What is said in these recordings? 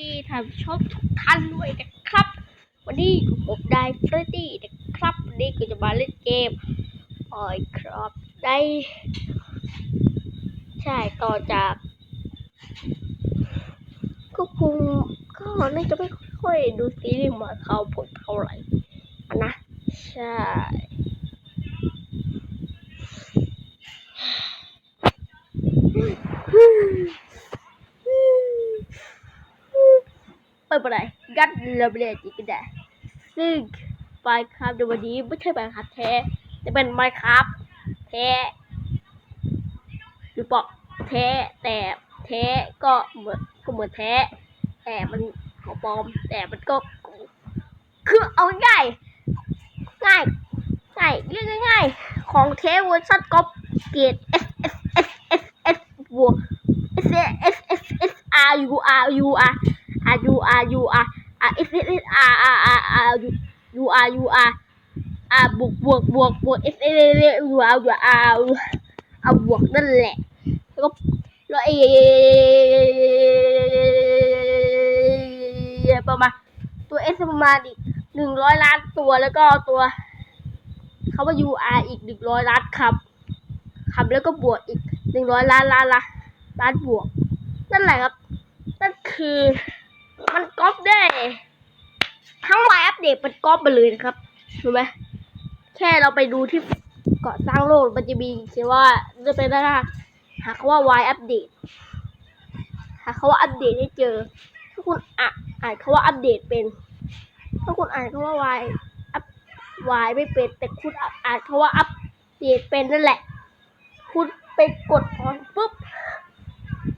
ดีท่านผู้ชมทุกท่านด้วยนะครับ วันนี้ผมได้เฟรดดี้นะครับวันนี้ก็จะมาเล่นเกมออยครับได้ใช่ต่อจากก็คงก็น่าจะไม่ค่อยดูซีรีส์มาเขาผลเท่าไหร่นะใช่ ไม่ เป็นไรกัดระเบิดอีกก็ได้ซึ่งไมค์ครับในวันนี้ไม่ใช่ไมค์ครับแท้แต่เป็นไมครับแท้หรือเปล่าแท้แต่แท้ก็เหมือนก็เหมือนแท้แต่มันของปลอม แต่มันก็ คือเอาง่ายง่ายง่ายเรียกง่ายๆของเทเวอร์ชันก๊อปเกรด S S S S S บวก S S S S R U R U R R U R U R R S S S R R R R U U R U R R บวกบวกบวกบวก S S S U R U R เอาบวกนั่นแหละแล้วก็แล้วไอประมาณตัว S ประมาณอีกหนึ่งร้อยล้านตัวแล้วก็ตัวคำว่า U R อีกหนึ่งร้อยล้านคำคำแล้วก็บวกอีกหนึ่งร้อยล้านล้านล้านล้านบวก นั่นแหละครับ นั่นคือ มันก๊อปได้ทั้งวายอัปเดตมันก๊อปไปเลยนะครับถูกไหมแค่เราไปดูที่เกาะสร้างโลกมันจะมีเขียนว่าจะเป็นหน้าหาคำว่าวายอัปเดตหาคำว่าอัปเดตให้เจอ ถ้าคุณอ่านอ่านคำว่าอัปเดตเป็น ถ้าคุณอ่านคำว่าวายอัปวายไม่เป็น แต่คุณอ่านคำว่าอัปเดตเป็นนั่นแหละ คุณไปกดออนปุ๊บ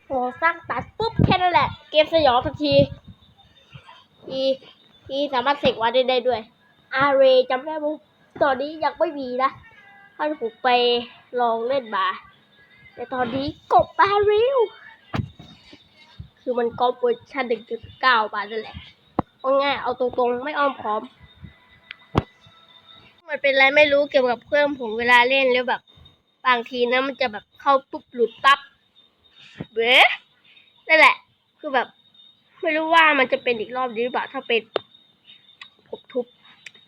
โหสร้างตัดปุ๊บแค่นั้นแหละ เกมสยองทันที ทีทีสามารถเสกวันได้ได้ด้วยอาเรจำได้ไหมตอนนี้ยังไม่มีนะถ้าผมไปลองเล่นมา แต่ตอนนี้กบมาเร็วคือมันก็เวอร์ชันหนึ่งจุดเก้ามานั่นแหละเอาง่ายเอาตรงๆ ไม่อ้อมค้อมมันเป็นอะไรไม่รู้เกี่ยวกับเครื่องผมเวลาเล่นแล้วแบบ บางทีนะมันจะแบบเข้าปุ๊บหลุดปั๊บเบ้นั่นแหละ คือแบบ ไม่รู้ว่ามันจะเป็นอีกรอบนี้หรือเปล่าถ้าเป็นผมทุบ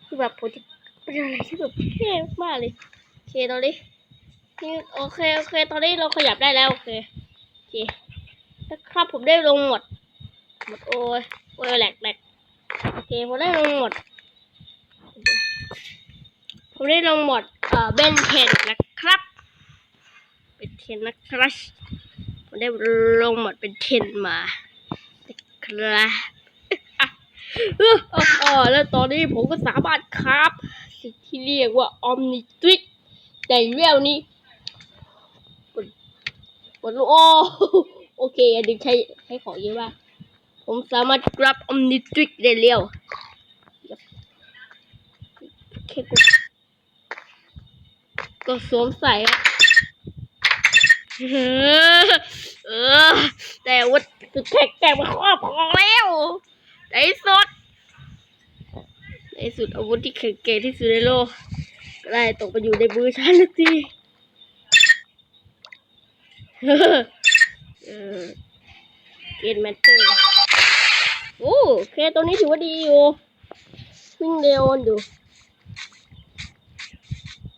คือแบบผมจะเป็นอะไรที่แบบเท่มากเลยโอเคตอนนี้นี่โอเคโอเค ตอนนี้เราขยับได้แล้วโอเคโอเคนะครับผมได้ลงหมดหมดโอ้ยโอ้ยแหลกแหลกโอเคผมได้ลงหมดผมได้ลงหมดเอ่อเบนเทนนะครับเป็นเทนนะครับผมได้ลงหมดเป็นเทนมา ครับเออเออออแล้วตอนนี้ผมก็สามารถครับ สิ่งที่เรียกว่าออมนิทริกในเวลนี้กดโอโอเคอันนี้ใช้ใช้ของเยอะมากผมสามารถกรับออมนิทริกได้เร็วแค่กดก็สวมใส่ เออ แต่ว่าสุดแข็งแกร่งมาครอบครองแล้วในสุดในสุดอาวุธที่แข็งแกร่งที่สุดในโลกก็ได้ตกไปอยู่ในมือฉันสักทีเออเออเกนแมตเตอร์โอ้เคตัวนี้ถือว่าดีอยู่วิ่งเร็วอยู่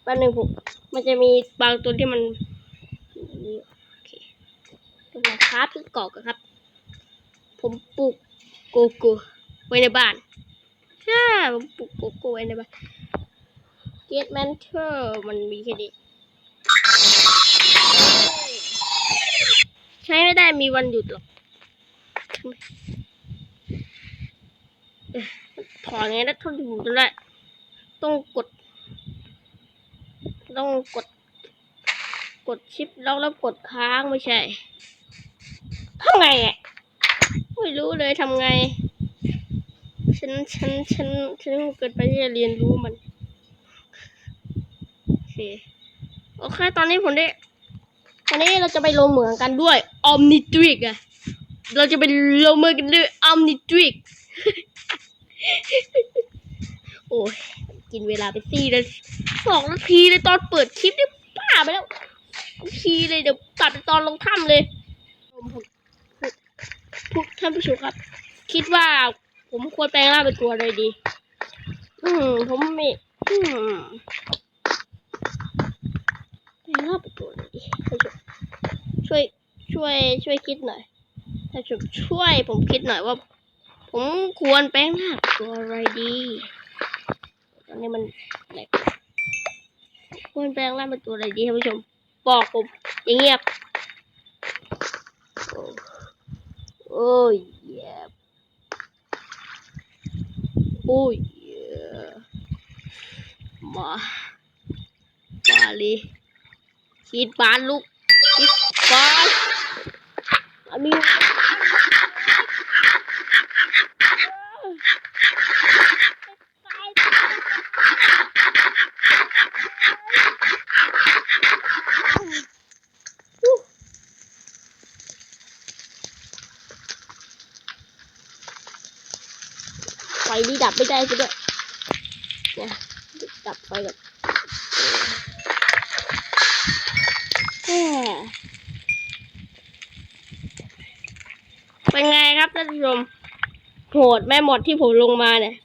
แป๊บหนึงผมมันจะมีบางตัวที่มัน นี่โอเคเป็นไงครับที่เกาะกันครับ ผมปลูกโกโก้ไว้ในบ้านใช่ผมปลูกโกโก้ไว้ในบ้าน Get Mentor มันมีแค่นี้ใช้ไม่ได้มีวันหยุดหรอกถอนไงนะเท่าที่จะได้ต้องกด ต้องกด กดชิปแล้วแล้วกดค้างไม่ใช่ทำไงอะไม่รู้เลยทำไง ฉันฉันฉันฉันเกิดไปที่จะเรียนรู้มัน โอเคโอเค ตอนนี้ผมได้ตอนนี้เราจะไปลงเหมืองกันด้วยออมนิทริกอะเราจะไปลงมือกันด้วยออมนิทริกโอ้ยกินเวลาไปสี่นาทีสองนาทีเลยตอนเปิดคลิปนี่ป้าไปแล้ว ทีเลยเดี๋ยวตัดตอนลงถ้ำเลยพวกท่านผู้ชมครับ คิดว่าผมควรแปลงร่างเป็นตัวอะไรดี อืมผมไม่อืมแปลงร่างเป็นตัวอะไรดีท่านผู้ชมช่วยช่วยช่วยคิดหน่อยท่านผู้ชมช่วยผมคิดหน่อยว่า ผมควรแปลงร่างเป็นตัวอะไรดีตอนนี้มันแหลกควรแปลงร่างเป็นตัวอะไรดีท่านผู้ชม บอกผมอย่างเงียบโอ้โอ้ยเย่โอ้ยมามาเลยคิดบานลูกคิดบานอันนี้ นี่ดับไม่ได้ซะด้วยเนี่ยดับไฟก่อนแหมเป็นไงครับท่านผู้ชม โหดแม่หมดที่ผมลงมาเนี่ย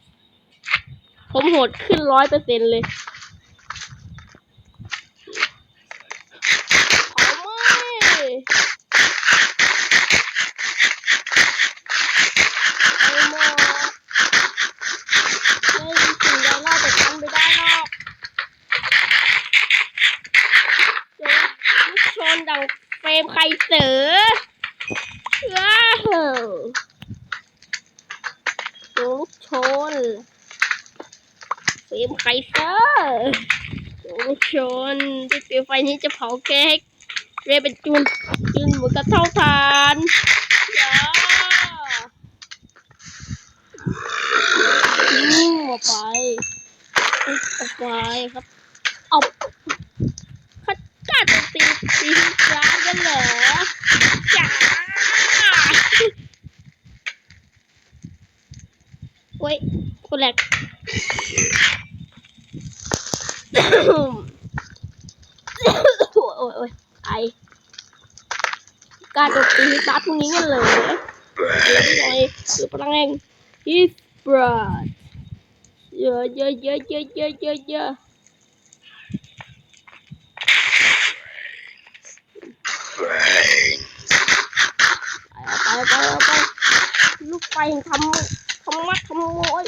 ผมโหดขึ้นร้อยเปอร์เซ็นเลยเอาไม่เอาหมดไม่มีสิ่งใดรอดจากกันไปได้หรอกเจอลูกช นดังเฟรมใครเสือว้าวลูกชนเฟรมไคเซอร์โอ้ชนที่เปลวไฟนี้จะเผาเค้กเรียเป็นจุนจุนเหมือนกับเท่าทานยาอืมออกไปออกไปครับ เอาขัดกัดตีตี ร้านกันเหรอจ้าโอ้ยคนแรกโอ้ยโอ้ยโอ้ยไอ ไปไปไปลูกไฟแห่งทำทำมัดทำโวย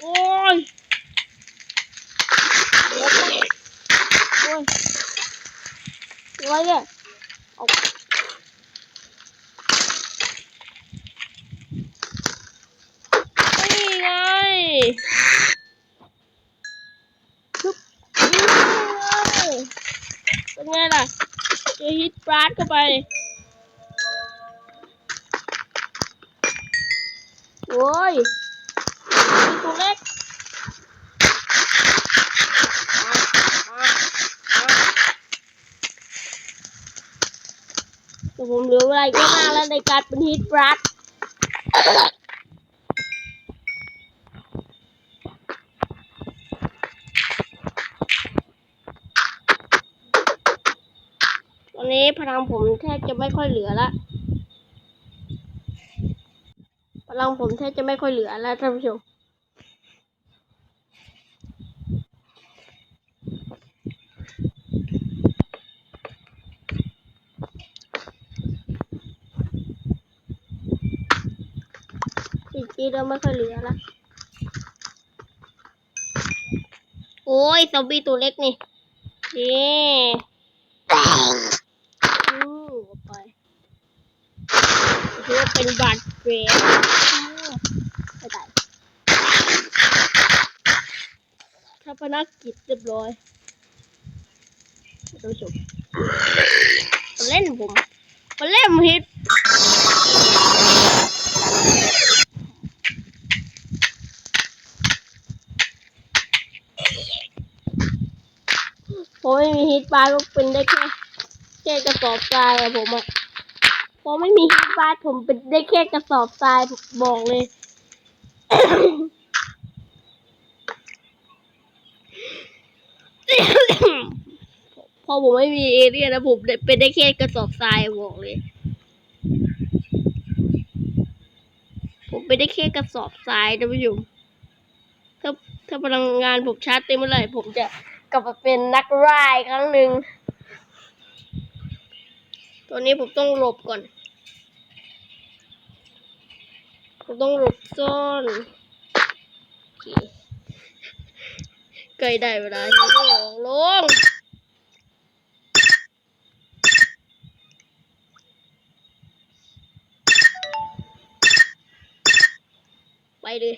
โอ้ยโอ้ยโอ้ยอะไรเนี่ยเอานี่ไงชุบนี่ไงเป็นไงล่ะเจอฮิตบลัสเข้าไป โอ้ยตัวเล็กแต่ผมเหลือเวลาอีกไม่มากแล้วในการเป็นฮิตบลัสตอนนี้พลังผมแทบจะไม่ค่อยเหลือละ พลังผมแทบจะไม่ค่อยเหลือแล้วท่านผู้ชมจริงๆแล้วไม่ค่อยเหลือละโอ้ยซอมบี้ตัวเล็กนี่นี่อือเอาไป ถือว่าเป็นบาดแผลอืมไม่ตายถ้าพนักกิจเรียบร้อยท่านผู้ชมเล่นผมมาเล่นฮิตผมไม่มีฮิตบาก็เป็นได้แค่แค่กระสอบทรายอะผมอะ พอไม่มีฮิตบาร์ผมเป็นได้แค่กระสอบทรายบอกเลย พอผมไม่มีเอเรียนะผมเป็นได้แค่กระสอบทรายบอกเลย ผมไปได้แค่กระสอบทรายนะผู้ชมถ้าถ้าพลังงานผมชาร์จเต็มเมื่อไหร่ผมจะกลับมาเป็นนักร่ายครั้งหนึ่ง ตัวนี้ผมต้องหลบก่อน ผมต้องหลบซ่อนใกล้ได้เวลาที่ต้องลงไปเลย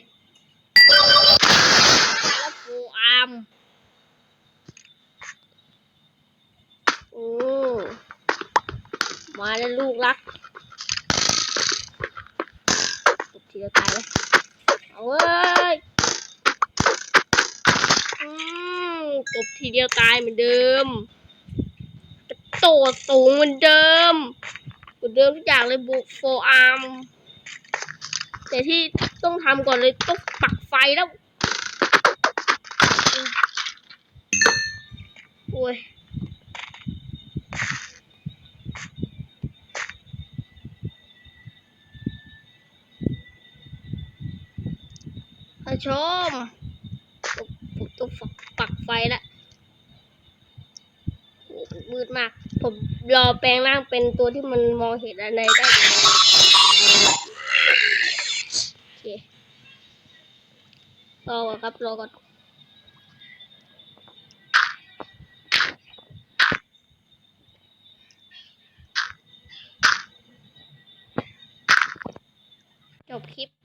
แล้วฟูอาร์มโอ้ มาแล้วลูกรักตบทีเดียวตายเลยเอาเว้ยอืมตบทีเดียวตายเหมือนเดิมกระโดดสูงเหมือนเดิม เหมือนเดิมทุกอย่างเลยบุกโฟอาร์ม แต่ที่ต้องทำก่อนเลยต้องปักไฟแล้ว โอ้ย ชมผมต้องปักปักไฟแล้วโอ้มันมืดมาก ผมรอแปลงร่างเป็นตัวที่มันมองเห็นอะไรได้โอเครอก่อนครับรอก่อนจบคลิป